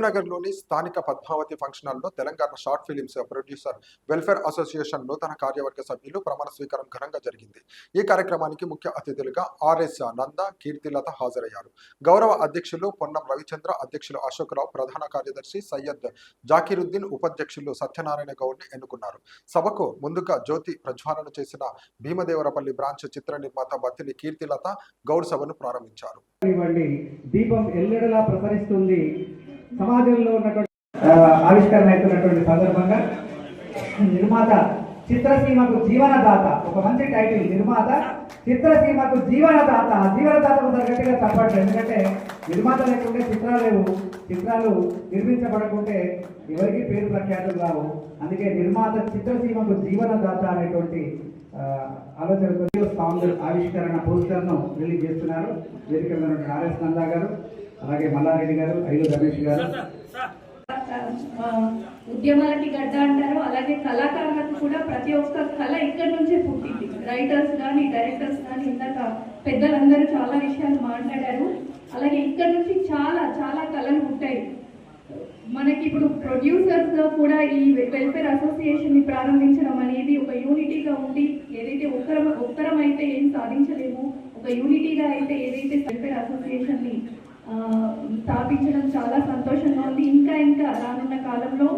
కరీంనగర్లోని స్థానిక పద్మావతి ఫంక్షన్ హాల్లో Telangana short films producer welfare association నూతన కార్యవర్గ సభ్యులు ప్రమాణ స్వీకారం ఘనంగా జరిగింది. ఈ కార్యక్రమానికి ముఖ్య అతిథులుగా ఆర్ఎస్ నంద కీర్తిలత హాజరయ్యారు. గౌరవ అధ్యక్షులు పొన్నం రవిచంద్ర అధ్యక్షులు అశోక్రావు ప్రధాన కార్యదర్శి సయ్యద్ జాకీరుద్దీన్ ఉపాధ్యక్షులు సత్యనారాయణ గౌడ్ని ఎన్నుకున్నారు. సభకు ముందుగా జ్యోతి ప్రజ్వాలన చేసిన భీమదేవరపల్లి బ్రాంచ్ చిత్ర నిర్మాత బత్తిని కీర్తిలత గౌడ్ సభను ప్రారంభించారు. ఇవ్వండి. దీపం ఎల్లెడలా ప్రసరిస్తుంది. సమాజంలో ఉన్నటువంటి ఆవిష్కరణ అవుతున్నటువంటి సందర్భంగా నిర్మాత చిత్రసీమకు జీవనదాత ఒక మంచి టైటిల్ నిర్మాత చిత్రసీమకు జీవనదాత. ఆ జీవనదాతకు తగ్గట్టుగా తప్పట్లేదు ఎందుకంటే నిర్మాత లేకుంటే చిత్రాలు లేవు. చిత్రాలు నిర్మించబడకుంటే ఎవరికి పేరు ప్రఖ్యాతులు రావు. అందుకే నిర్మాత చిత్రసీమకు జీవనదాత అనేటువంటి ఆలోచనతో సాంగ్ ఆవిష్కరణ పోస్టర్ను రిలీజ్ చేస్తున్నారు. వేదిక ఆర్ఎస్ నందా గారు. అలాగే మల్లారెడ్డి గారు ఐదు రమేష్ గారు. ఉద్యమాలకి గడ్డ అంటారు. అలాగే కళాకారులకు కూడా ప్రతి ఒక్క కళ ఇక్కడి నుంచే పుట్టింది. రైటర్స్ కానీ డైరెక్టర్స్ కానీ ఇందాక పెద్దలందరూ చాలా విషయాలు మాట్లాడారు. అలాగే ఇక్కడి నుంచి చాలా చాలా కళలు పుట్టాయి. మనకి ఇప్పుడు ప్రొడ్యూసర్స్గా కూడా ఈ వెల్ఫేర్ అసోసియేషన్ని ప్రారంభించడం అనేది ఒక యూనిటీగా ఉండి ఏదైతే ఒక్కరం ఒక్కరం అయితే ఏం సాధించలేము ఒక యూనిటీగా అయితే ఏదైతే వెల్ఫేర్ అసోసియేషన్ని స్థాపించడం చాలా సంతోషంగా ఉంది. ఇంకా ఇంకా రానున్న కాలంలో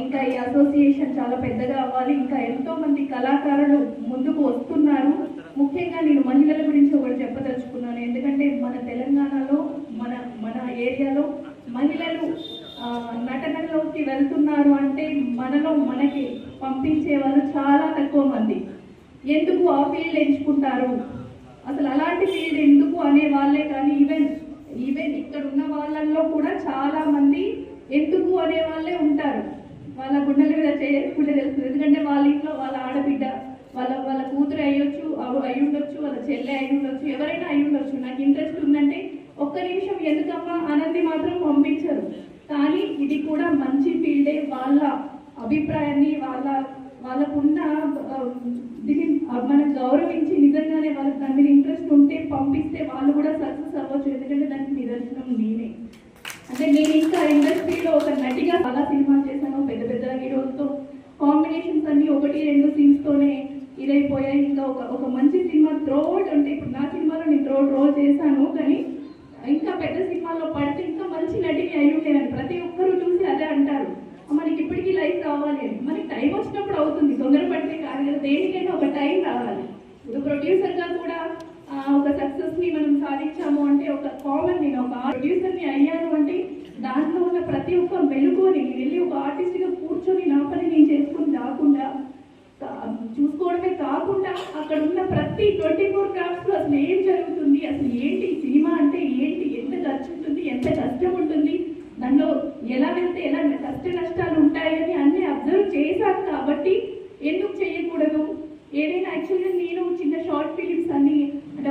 ఇంకా ఈ అసోసియేషన్ చాలా పెద్దగా అవ్వాలి. ఇంకా ఎంతో మంది కళాకారులు ముందుకు వస్తున్నారు. ముఖ్యంగా నేను మహిళల గురించి ఒకటి చెప్పదలుచుకున్నాను. ఎందుకంటే మన తెలంగాణలో మన మన ఏరియాలో మహిళలు నటనలోకి వెళ్తున్నారు అంటే మనలో మనకి పంపించే వాళ్ళు చాలా తక్కువ మంది. ఎందుకు ఆ ఫీల్డ్ ఎంచుకుంటారు? అసలు అలాంటి ఫీల్డ్ ఎందుకు అనే వాళ్ళే కానీ ఈవెన్ ఈవెన్ ఇక్కడ ఉన్న వాళ్ళల్లో కూడా చాలా మంది ఎందుకు అనే వాళ్ళే ఉంటారు. వాళ్ళ గుండెల మీద చేయకుండా తెలుస్తుంది. ఎందుకంటే వాళ్ళ ఇంట్లో వాళ్ళ ఆడబిడ్డ వాళ్ళ వాళ్ళ కూతురు అయ్యొచ్చు అవు- అయి ఉండొచ్చు వాళ్ళ చెల్లె అయి ఉండొచ్చు ఎవరైనా అయి ఉండొచ్చు నాకు ఇంట్రెస్ట్ ఉందంటే ఒక్క నిమిషం ఎందుకమ్మా అనంది మాత్రం పంపించరు. కానీ ఇది కూడా మంచి ఫీల్డే. వాళ్ళ అభిప్రాయాన్ని వాళ్ళ వాళ్ళకున్న దీన్ని మనం గౌరవించి నిజంగానే వాళ్ళకి దాని మీద ఇంట్రెస్ట్ ఉంటే పంపిస్తే వాళ్ళు కూడా సక్సెస్ అవ్వచ్చు. ఎందుకంటే దానికి నిదర్శనం నేనే. అంటే నేను ఇంకా ఇండస్ట్రీలో ఒక నటిగా చాలా సినిమాలు చేశాను పెద్ద పెద్ద హీరోలతో. కాంబినేషన్స్ అన్ని ఒకటి రెండు సీన్స్తోనే ఇదైపోయాయి. ఇంకా ఒక ఒక మంచి సినిమా త్రోట్ అంటే ఇప్పుడు నా సినిమాలో నేను త్రోట్ రోల్ చేశాను కానీ ఇంకా పెద్ద సినిమాల్లో పడితే ఇంకా మంచి నటిని అయి ఉండేదని ప్రతి ఒక్కరూ చూసి అదే అంటారు మనకి ఇప్పటికీ లైఫ్ రావాలి అని మనకి టైం వచ్చినప్పుడు అవుతుంది తొందరపడితే కాదు కదా దేనికైనా ఒక టైం ఇప్పుడు ప్రొడ్యూసర్గా కూడా ఒక సక్సెస్ని మనం సాధించాము అంటే ఒక కామన్ నేను ఒక ప్రొడ్యూసర్ని అయ్యాను అంటే దాంట్లో ఉన్న ప్రతి ఒక్క మెలుగుని వెళ్ళి ఒక ఆర్టిస్ట్గా కూర్చొని నా పని నేను చేసుకుని రాకుండా చూసుకోవడమే కాకుండా అక్కడ ఉన్న ప్రతి ట్వంటీ ఫోర్ క్రాఫ్ట్స్లో అసలు ఏం జరుగుతుంది అసలు ఏంటి సినిమా అంటే ఏంటి ఎంత ఖర్చు ఉంటుంది ఎంత కష్టం ఉంటుంది దానిలో ఎలా వెళ్తే ఎలా కష్ట నష్టాలు ఉంటాయని అన్ని అబ్జర్వ్ చేశాను కాబట్టి ఎందుకు చేయకూడదు ఏదైనా యాక్చువల్గా నేను చిన్న షార్ట్ ఫిలిమ్స్ అన్ని అంటే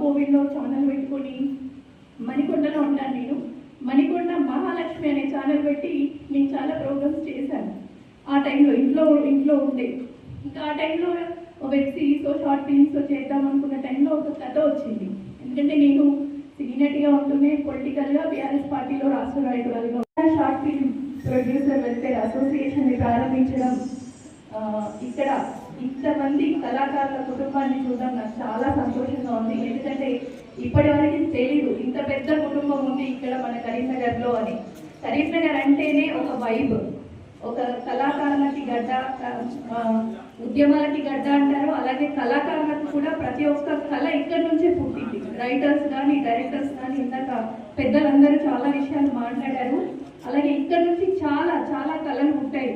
కోవిడ్లో ఛానల్ పెట్టుకొని మణికొండలో ఉంటాను నేను మణికొండ మహాలక్ష్మి అనే ఛానల్ పెట్టి నేను చాలా ప్రోగ్రామ్స్ చేశాను ఆ టైంలో ఇంట్లో ఇంట్లో ఉండే ఇంకా ఆ టైంలో వెబ్ సిరీస్ షార్ట్ ఫిల్మ్స్ చేద్దాం అనుకున్న టైంలో ఒక కథ వచ్చింది. ఎందుకంటే నేను సీనియర్గా ఉంటూనే పొలిటికల్గా బీఆర్ఎస్ పార్టీలో రాష్ట్ర నాయకురాలుగా షార్ట్ ఫిల్మ్ ప్రొడ్యూసర్ వెల్ఫేర్ అసోసియేషన్ని ప్రారంభించడం ఇక్కడ ఇంతమంది కళాకారుల కుటుంబాన్ని చూడడం నాకు చాలా సంతోషంగా ఉంది. ఎందుకంటే ఇప్పటి వరకు తెలీదు ఇంత పెద్ద కుటుంబం ఉంది ఇక్కడ మన కరీంనగర్లో అని. కరీంనగర్ అంటేనే ఒక వైబ్ ఒక గడ్డ ఉద్యమాలకి గడ్డ అంటారు. అలాగే కళాకారులకు కూడా ప్రతి ఒక్క కళ ఇక్కడి నుంచే పుట్టింది. రైటర్స్ కానీ డైరెక్టర్స్ కానీ ఇందాక పెద్దలందరూ చాలా విషయాలు మాట్లాడారు. అలాగే ఇక్కడి నుంచి చాలా చాలా కళలు ఉంటాయి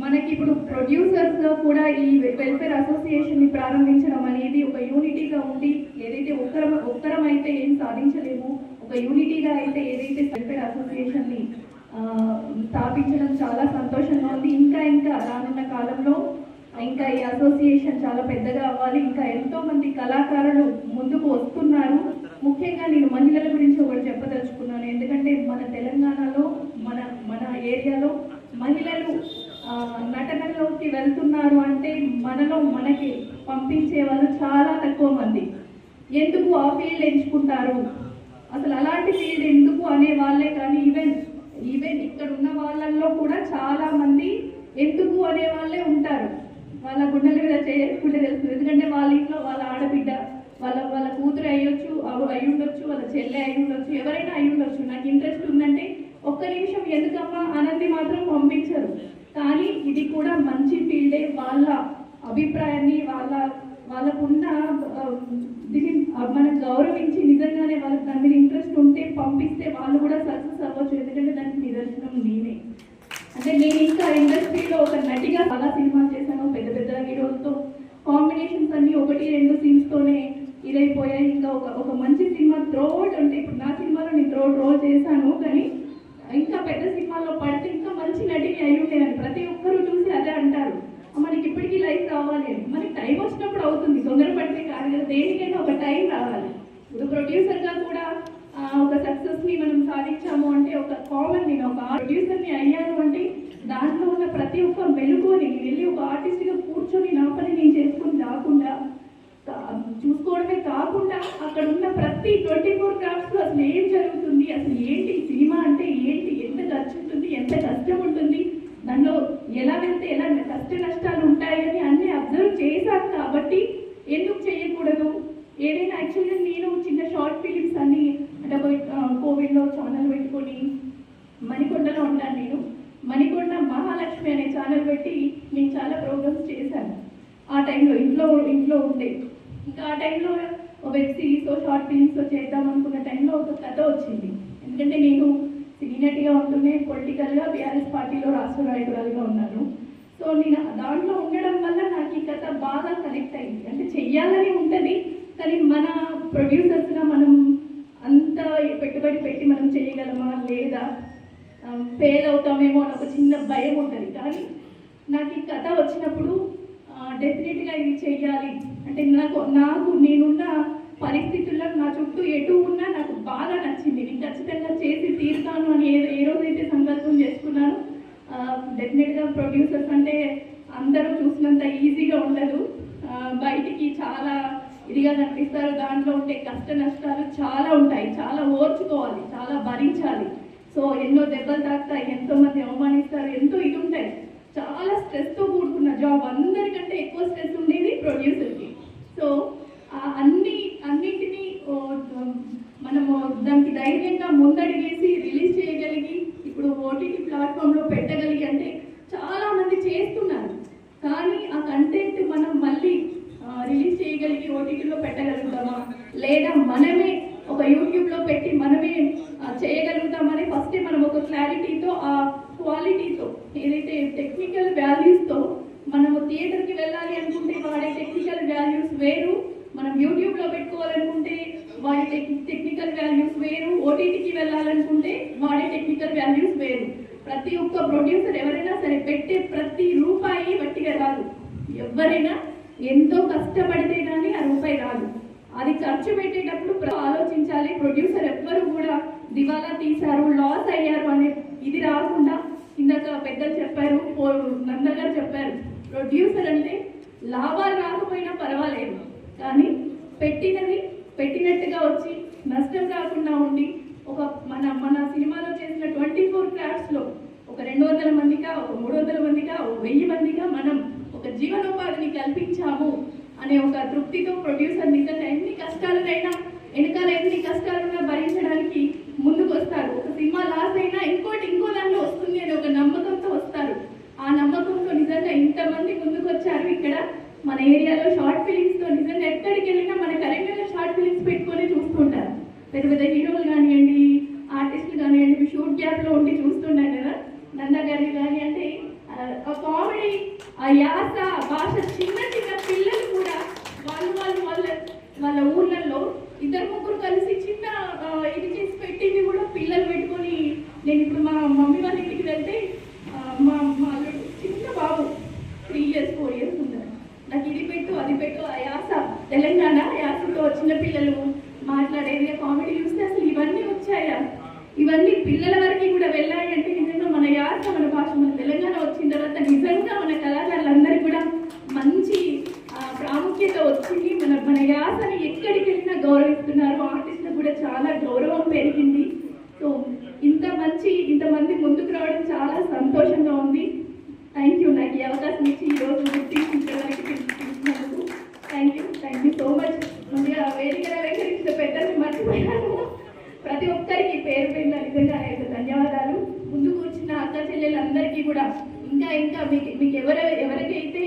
మనకి ఇప్పుడు ప్రొడ్యూసర్స్ కూడా ఈ వెల్ఫేర్ అసోసియేషన్ని ప్రారంభించడం అనేది ఒక యూనిటీగా ఉండి ఏదైతే ఉత్తరం ఉత్తరం అయితే ఏం సాధించలేము ఒక యూనిటీగా అయితే ఏదైతే వెల్ఫేర్ అసోసియేషన్ని ఆ, స్థాపించడం చాలా సంతోషంగా ఉంది. ఇంకా ఇంకా రానున్న కాలంలో ఇంకా ఈ అసోసియేషన్ చాలా పెద్దగా అవ్వాలి. ఇంకా ఎంతో మంది కళాకారులు ముందుకు వస్తున్నారు. ముఖ్యంగా నేను మహిళల గురించి ఒకటి చెప్పదలుచుకున్నాను. ఎందుకంటే మన తెలంగాణలో మన మన ఏరియాలో మహిళలు నటనలోకి వెళ్తున్నారు అంటే మనలో మనకి పంపించే వాళ్ళు చాలా తక్కువ మంది. ఎందుకు ఆ ఫీల్డ్ ఎంచుకుంటారు? అసలు అలాంటి ఫీల్డ్ ఎందుకు అనే వాళ్ళే కానీ ఈవెన్ ఈవెన్ ఇక్కడ ఉన్న వాళ్ళల్లో కూడా చాలా మంది ఎందుకు అనే వాళ్ళే ఉంటారు. వాళ్ళ గుండెల మీద చేసుకుంటే తెలుస్తుంది. ఎందుకంటే వాళ్ళ ఇంట్లో వాళ్ళ ఆడబిడ్డ వాళ్ళ వాళ్ళ కూతురు అయ్యొచ్చు అయి ఉండొచ్చు వాళ్ళ చెల్లె అయి ఉండొచ్చు ఎవరైనా అయి ఉండొచ్చు నాకు ఇంట్రెస్ట్ ఉందంటే ఒక్క నిమిషం ఎందుకమ్మా అనంది మాత్రం పంపించరు. కానీ ఇది కూడా మంచి ఫీల్డే. వాళ్ళ అభిప్రాయాన్ని వాళ్ళ వాళ్ళకున్న దీన్ని మనం గౌరవించి నిజంగానే వాళ్ళకి దాని మీద ఉంటే పంపిస్తే వాళ్ళు కూడా సక్సెస్ అవ్వచ్చు. ఎందుకంటే దానికి నిదర్శనం నేనే. అంటే నేను ఇంకా ఇండస్ట్రీలో ఒక నటిగా చాలా సినిమాలు చేశాను పెద్ద పెద్ద హీరోలతో. కాంబినేషన్స్ అన్ని ఒకటి రెండు సీన్స్ తోనే ఇదైపోయాయి. ఇంకా ఒక ఒక మంచి సినిమా త్రోట్ అంటే ఇప్పుడు నా సినిమాలో నేను త్రోట్ రోల్ చేశాను కానీ ఇంకా పెద్ద సినిమాల్లో పడితే ఇంకా మంచి నటిని అయి ఉండేదని ప్రతి ఒక్కరూ చూసి అదే అంటారు. మనకి ఇప్పటికీ లైఫ్ రావాలి అని. మనకి టైం వచ్చినప్పుడు అవుతుంది. తొందరపడితే కాదు కదా దేనికైనా ఒక టైం రావాలి. ఇప్పుడు ప్రొడ్యూసర్గా కూడా ఒక సక్సెస్ని మనం సాధించాము అంటే ఒక కామన్ నేను ఒక ప్రొడ్యూసర్ని అయ్యాను అంటే దాంట్లో ఉన్న ప్రతి ఒక్క మెలుగుని వెళ్ళి ఒక ఆర్టిస్ట్గా కూర్చొని నా పని నేను చేసుకుని రాకుండా చూసుకోవడమే కాకుండా అక్కడ ఉన్న ప్రతి ట్వంటీ ఫోర్ క్రాఫ్ట్స్లో అసలు ఏం జరుగుతుంది అసలు ఏంటి సినిమా అంటే ఏంటి ఎంత ఖర్చు ఉంటుంది ఎంత కష్టం ఉంటుంది దానిలో ఎలా వెళ్తే ఎలా కష్ట నష్టాలు ఉంటాయని అన్ని అబ్జర్వ్ చేశాను కాబట్టి ఎందుకు చేయకూడదు? ఏదైనా యాక్చువల్గా నేను చిన్న షార్ట్ ఫిలిమ్స్ అన్నీ అంటే కోవిడ్లో ఛానల్ పెట్టుకొని మణికొండలో ఉంటాను నేను. మణికొండ మహాలక్ష్మి అనే ఛానల్ పెట్టి నేను చాలా ప్రోగ్రామ్స్ చేశాను. ఆ టైంలో ఇంట్లో ఇంట్లో ఉండే. ఇంకా ఆ టైంలో వెబ్ సిరీస్ షార్ట్ ఫిలిమ్స్ చేద్దాం అనుకున్న టైంలో ఒక కథ వచ్చింది. ఎందుకంటే నేను సినీ నటిగా ఉంటూనే పొలిటికల్గా బీఆర్ఎస్ పార్టీలో రాష్ట్ర నాయకురాలుగా ఉన్నాను సో నేను దాంట్లో ఉండడం వల్ల నాకు ఈ కథ బాగా కనెక్ట్ అయింది అంటే చెయ్యాలని ఉంటుంది కానీ మన ప్రొడ్యూసర్స్గా మనం అంత పెట్టుబడి పెట్టి మనం చేయగలమా లేదా ఫెయిల్ అవుతామేమో అని ఒక చిన్న భయం ఉంటుంది కానీ నాకు ఈ కథ వచ్చినప్పుడు డెఫినెట్గా ఇది చెయ్యాలి అంటే నాకు నాకు నేనున్న పరిస్థితుల్లో నా చుట్టూ ఎటు ఉన్నా నాకు బాగా నచ్చింది నేను ఖచ్చితంగా చేసి తీరుతాను అని ఏ ఏ రోజైతే సంకల్పం చేసుకున్నాను డెఫినెట్గా ప్రొడ్యూసర్స్ అంటే అందరూ చూసినంత ఈజీగా ఉండదు. బయటికి చాలా ఇదిగా కనిపిస్తారు. దాంట్లో ఉండే కష్ట నష్టాలు చాలా ఉంటాయి. చాలా ఓర్చుకోవాలి. చాలా భరించాలి. సో ఎన్నో దెబ్బలు తాకుతాయి. ఎంతో మంది అవమానిస్తారు. ఎంతో ఇది ఉంటాయి చాలా స్ట్రెస్తో కూడుకున్న జాబ్ అందరికంటే ఎక్కువ స్ట్రెస్ ఉండేది ప్రొడ్యూసర్కి సో అన్ని అన్నింటినీ మనము దానికి ధైర్యంగా ముందడిగేసి రిలీజ్ చేయగలిగి ఇప్పుడు ఓటీటీ ప్లాట్ఫామ్లో పెట్టగలిగి చేస్తున్నారు. కానీ ఆ కంటెంట్ మనం మళ్ళీ రిలీజ్ చేయగలిగి ఓటీటీలో పెట్టగలుగుతామా? లేదా మనమే ఒక యూట్యూబ్లో పెట్టి మనమే చేయగలుగుతామని ఫస్ట్ మనం ఒక క్లారిటీతో ఆ క్వాలిటీతో ఏదైతే టెక్నికల్ వాల్యూస్తో మనము థియేటర్కి వెళ్ళాలి అనుకుంటే వాడే టెక్నికల్ వాల్యూస్ వేరు మనం యూట్యూబ్లో పెట్టుకోవాలనుకుంటే వాడే టెక్ టెక్నికల్ వాల్యూస్ వేరు ఓటీటీకి వెళ్ళాలనుకుంటే వాడే టెక్నికల్ వాల్యూస్ వేరు. ప్రతి ఒక్క ప్రొడ్యూసర్ ఎవరైనా సరే పెట్టే ప్రతి రూపాయి వట్టిగా రాదు. ఎవరైనా ఎంతో కష్టపడితే కానీ ఆ రూపాయి రాదు. అది ఖర్చు పెట్టేటప్పుడు ఆలోచించాలి. ప్రొడ్యూసర్ ఎవ్వరు కూడా దివాలా తీశారు లాస్ అయ్యారు అనే ఇది రాకుండా ఇందాక పెద్దలు చెప్పారు పో- చెప్పారు. ప్రొడ్యూసర్ అంటే లాభాలు రాకపోయినా పర్వాలేదు. కానీ పెట్టినది పెట్టినట్టుగా వచ్చి నష్టం రాకుండా ఉండి ఒక మన మన సినిమాలో చేసిన ట్వంటీ ఫోర్ క్రాఫ్ట్స్లో ఒక రెండు వందల మందిగా ఒక మూడు వందల మందిగా ఒక వెయ్యి మందిగా మనం ఒక జీవనోపాధిని కల్పించాము అనే ఒక తృప్తితో ప్రొడ్యూసర్ నిజంగా ఎన్ని కష్టాలనైనా వెనకాల ఎన్ని కష్టాలున్నా భరించడానికి ముందుకు వస్తారు ఒక సినిమా లాస్ అయినా ఇంకోటి ఇంకో దాంట్లో వస్తుంది అనే ఒక నమ్మకంతో వస్తారు. ఆ నమ్మకంతో నిజంగా ఇంతమంది ముందుకు వచ్చారు ఇక్కడ. మన ఏరియాలో షార్ట్ ఫిలిమ్స్తో నిజంగా ఎక్కడికి వెళ్ళినా మన కరెక్ట్గా షార్ట్ ఫిలిమ్స్ పెట్టుకొని చూస్తుంటారు పెద్ద పెద్ద హీరోలు కానివ్వండి ఆర్టిస్టులు కానివ్వండి షూట్ గ్యాప్లో ఉండి చూస్తుంటాం కదా నందా గారి కానీ అంటే ఆ, ఆ కామెడీ ఆ యాస ఆ భాష చిన్న చిన్న పిల్లలు కూడా వాళ్ళు వాళ్ళు వాళ్ళ వాళ్ళ ఊర్లలో ఇద్దరు ముగ్గురు కలిసి చిన్న ఆ, ఇది చేసి పెట్టింది కూడా పిల్లలు పెట్టుకొని నేను ఇప్పుడు మా మమ్మీ వాళ్ళ ఇంటికి వెళ్తే ఆ, మా మా అల్లుడు చిన్న బాబు త్రీ ఇయర్స్ నాకు ఇది పెట్టు అది పెట్టు ఆ యాస. తెలంగాణ యాసతో వచ్చిన పిల్లలు మాట్లాడేది కామెడీ చూస్తే అసలు ఇవన్నీ వచ్చాయా? ఇవన్నీ పిల్లల వరకు కూడా వెళ్ళాయి అంటే నిజంగా మన యాస మన భాష మన తెలంగాణ వచ్చిన తర్వాత నిజంగా మన కళాకారులందరికీ కూడా మంచి ప్రాముఖ్యత వచ్చింది మన మన యాసని ఎక్కడికి వెళ్ళినా గౌరవిస్తున్నారు. ఆర్టిస్టులకు కూడా చాలా గౌరవం పెరిగింది. సో ఇంత మంచి ఇంతమంది రావడం చాలా సంతోషంగా ఉంది థ్యాంక్ యూ నాకు ఈ అవకాశం ఇచ్చి ఈరోజు గుర్తి ఇక్కడ వరకు తీసుకున్నందుకు thank you thank you so much ముందుగా వేదికను అలంకరించిన పెద్దలు మర్చిపోయాను ప్రతి ఒక్కరికి పేరు పేరున నిజంగా నా యొక్క ధన్యవాదాలు ముందు కూర్చున్న అక్క చెల్లెలందరికీ కూడా ఇంకా ఇంకా మీకు మీకు ఎవరు ఎవరికైతే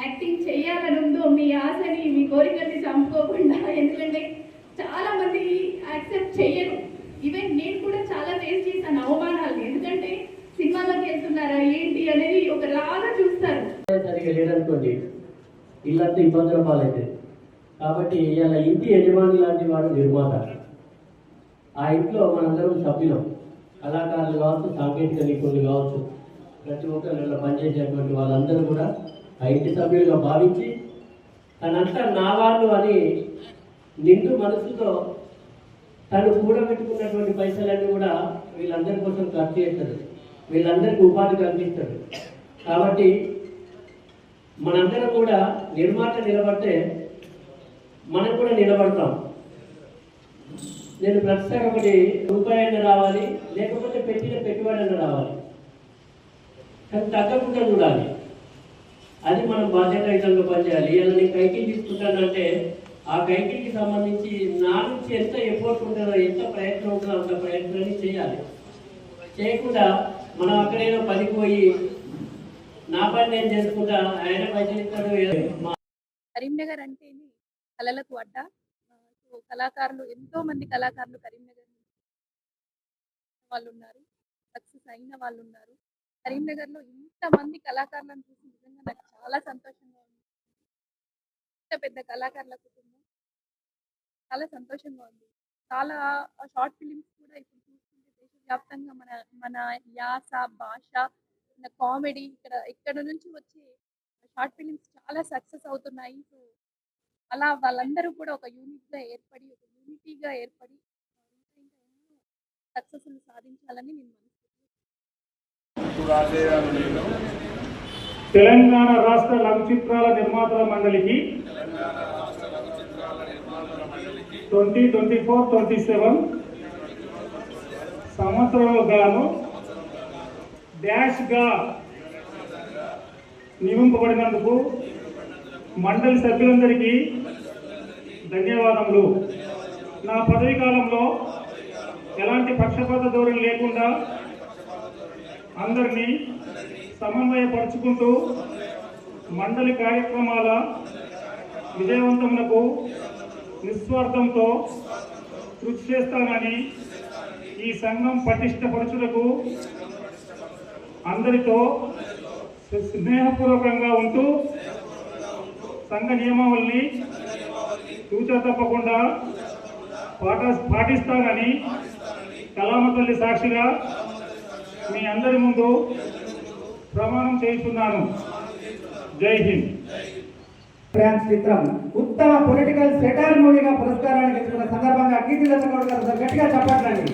యాక్టింగ్ చేయాలని ఉందో మీ ఆశని మీ కోరికల్ని చంపుకోకుండా ఎందుకంటే చాలా మంది యాక్సెప్ట్ చేయరు ఈవెన్ నేను కూడా చాలా ఫేస్ చేశాను అవమానాలు ఎందుకంటే చేస్తున్నారా ఏంటి అనేది ఒక లాగా చూస్తారు సరిగా లేదనుకోండి ఇల్లంతా ఇబ్బందుల పాలైతే. కాబట్టి ఇలా ఇంటి యజమాని లాంటి వాడు నిర్మాత. ఆ ఇంట్లో మనందరం సభ్యులం. కళాకారులు కావచ్చు సాంకేతిక నిపుణులు కావచ్చు. ప్రతి ఒక్కరు ఇలా పనిచేసేటువంటి వాళ్ళందరూ కూడా ఆ ఇంటి సభ్యులుగా భావించి తనంతా నా వాళ్ళు అని నిండు మనసుతో తను కూడబెట్టుకున్నటువంటి పైసలన్నీ కూడా వీళ్ళందరి కోసం ఖర్చు చేస్తారు. వీళ్ళందరికీ ఉపాధి కల్పిస్తాడు. కాబట్టి మనందరం కూడా నిర్మాత నిలబడితే మనం కూడా నిలబడతాం. నేను ప్రస్తుతం ఒకటి రూపాయి రావాలి లేకపోతే పెట్టిన పెట్టుబడి రావాలి. కానీ తగ్గకుండా చూడాలి. అది మనం బాధ్యత బాధ్యతాయుతంగా పనిచేయాలి. ఇలా నేను కైకిల్ తీసుకుంటానంటే ఆ కైకిల్కి సంబంధించి నా నుంచి ఎంత ఎఫోర్ట్ ఉంటుందో ఎంత ప్రయత్నం ఉంటుందో అంత ప్రయత్నాన్ని చేయాలి. చేయకుండా మనం అక్కడేదో పనికి పోయి నా పని నేను చేసుకుంటా ఆయన పైసలు కరీంనగర్ అంటేనే కళలకు అడ్డ. సో కళాకారులు ఎంతో మంది కళాకారులు కరీంనగర్ వాళ్ళు ఉన్నారు. సక్సెస్ అయిన వాళ్ళు ఉన్నారు. కరీంనగర్లో ఇంతమంది కళాకారులను చూసి నిజంగా నాకు చాలా సంతోషంగా ఉంది. ఇంత పెద్ద కళాకారుల కుటుంబం చాలా సంతోషంగా ఉంది. చాలా షార్ట్ ఫిలిమ్స్ కూడా ఇప్పుడు దేశవ్యాప్తంగా మన మన యాస భాష మన కామెడీ ఇక్కడ ఇక్కడ నుంచి వచ్చే షార్ట్ ఫిలిమ్స్ చాలా సక్సెస్ అవుతున్నాయి. సో అలా వాళ్ళందరూ కూడా ఒక యూనిట్గా ఏర్పడి ఒక యూనిటీగా ఏర్పడి సక్సెస్లు సాధించాలని నేను మనస్ఫూర్తిగా తెలంగాణ రాష్ట్ర లఘు చిత్రాల నిర్మాతల మండలికి twenty twenty four twenty seven సంవత్సరంలో గాను డాష్గా నియమింపబడినందుకు మండలి సభ్యులందరికీ ధన్యవాదములు. నా పదవి కాలంలో ఎలాంటి పక్షపాత ధోరణి లేకుండా అందరినీ సమన్వయపరుచుకుంటూ మండలి కార్యక్రమాల విజయవంతమునకు నిస్వార్థంతో కృషి చేస్తానని ఈ సంఘం పటిష్టపరచుటకు అందరితో స్నేహపూర్వకంగా ఉంటూ సంఘ నియమావళిని సూచన తప్పకుండా పాటిస్తానని కలామ తల్లి సాక్షిగా మీ అందరి ముందు ప్రమాణం చేస్తున్నాను జై హింద్. ఫ్రాన్స్ చిత్రం. ఉత్తమ పొలిటికల్ సెటర్ మూవీగా పురస్కారాన్ని గెలుచుకున్న సందర్భంగా కీర్తి దత్తగౌడ్ గారు ఒకసారి గట్టిగా చెప్పట్లండి.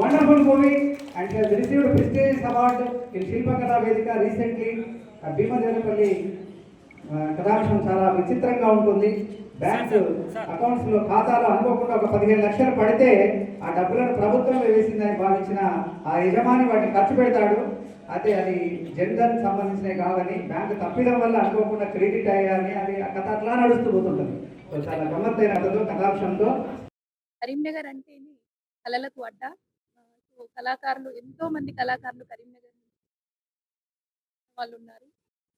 Wonderful movie and received prestigious award in Shilpakala Vedika recently భీమదేవపల్లి కథాంశం చాలా విచిత్రంగా ఉంటుంది. బ్యాంక్ అకౌంట్స్లో ఖాతాలో అనుకోకుండా ఒక పదిహేను లక్షలు పడితే ఆ డబ్బులను ప్రభుత్వం వేసిందని భావించిన ఆ యజమాని వాటిని ఖర్చు పెడతాడు. అయితే అది జన్ధన్ సంబంధించినవి కావని బ్యాంకు తప్పిదం వల్ల అనుకోకుండా క్రెడిట్ అయ్యాని అది కథ అట్లా నడుస్తూ పోతుంటుంది. చాలా గమ్మత్తైన కథతో కథాంశంతో కరీంనగర్ అంటేనే కళలకు అడ్డ? కళాకారులు ఎంతో మంది కళాకారులు కరీంనగర్ వాళ్ళు ఉన్నారు.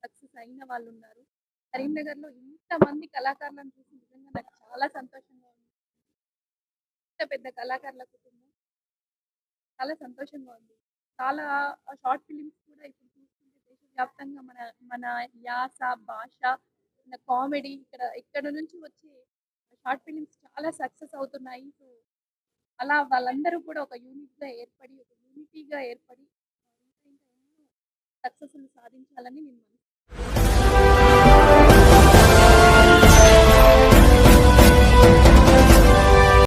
సక్సెస్ అయిన వాళ్ళు ఉన్నారు. కరీంనగర్లో ఇంతమంది కళాకారులను చూసి నిజంగా నాకు చాలా సంతోషంగా ఉంది. ఇంత పెద్ద కళాకారుల కుటుంబం చాలా సంతోషంగా ఉంది. చాలా షార్ట్ ఫిలిమ్స్ కూడా ఇప్పుడు చూస్తుంటే దేశవ్యాప్తంగా మన మన యాస భాష మన కామెడీ ఇక్కడ ఇక్కడ నుంచి వచ్చే షార్ట్ ఫిలిమ్స్ చాలా సక్సెస్ అవుతున్నాయి. సో అలా వాళ్ళందరూ కూడా ఒక యూనిట్గా ఏర్పడి ఒక యూనిటీగా ఏర్పడి ఇంకా ఎన్నో సక్సెస్లు సాధించాలని నేను